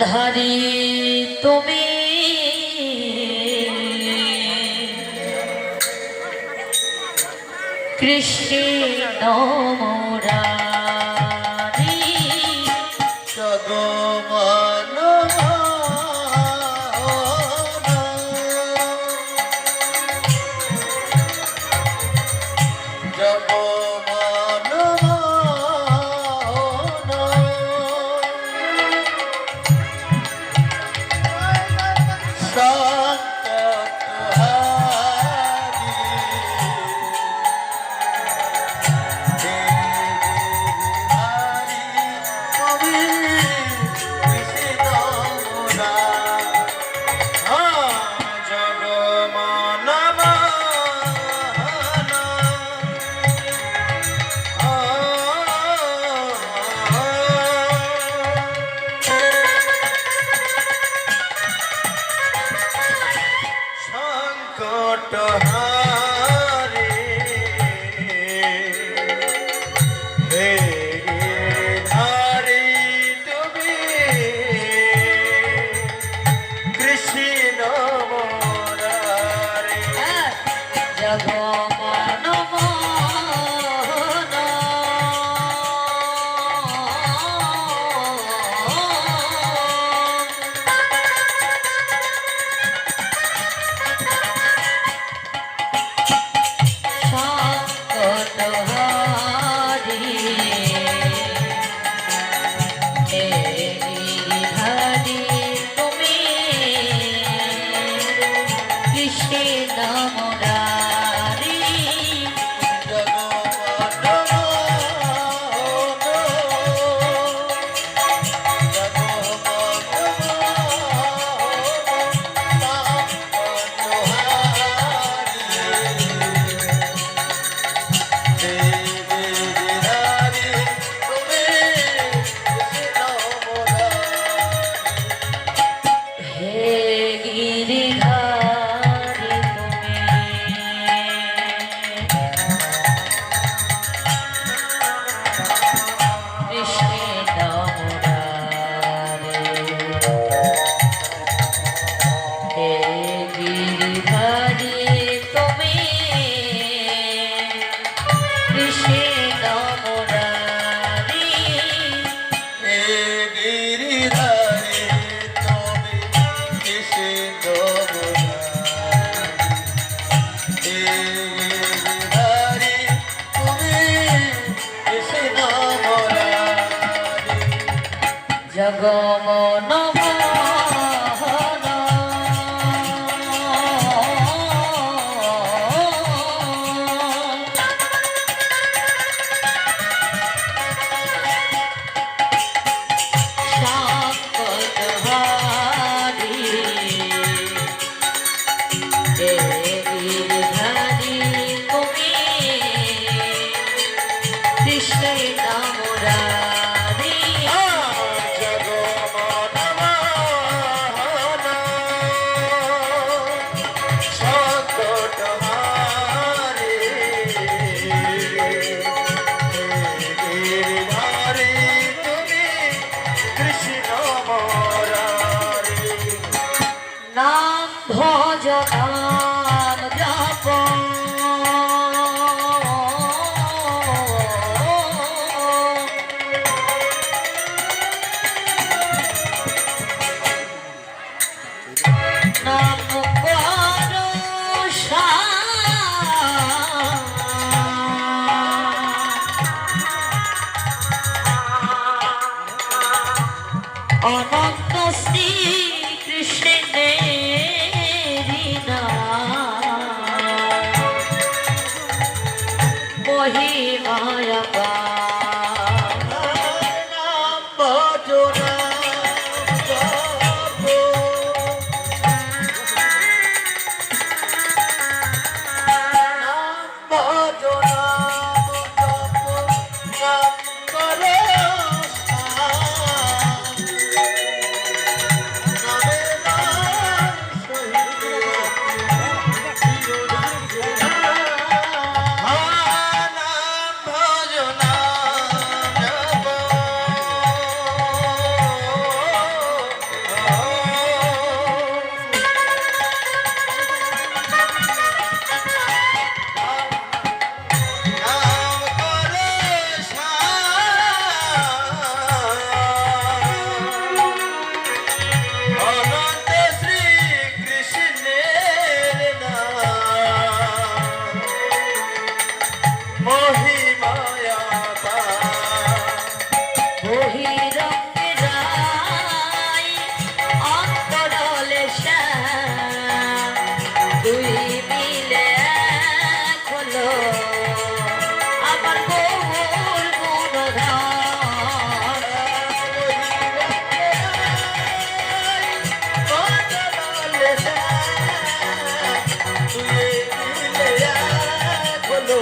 ধারি তুমি কৃষ্ণ doctor. কৃষ্ণ মুরারি কৃষ্ণ মুরারি অনন্ত শ্রী কৃষ্ণের শুয়ে শুয়ে এখনও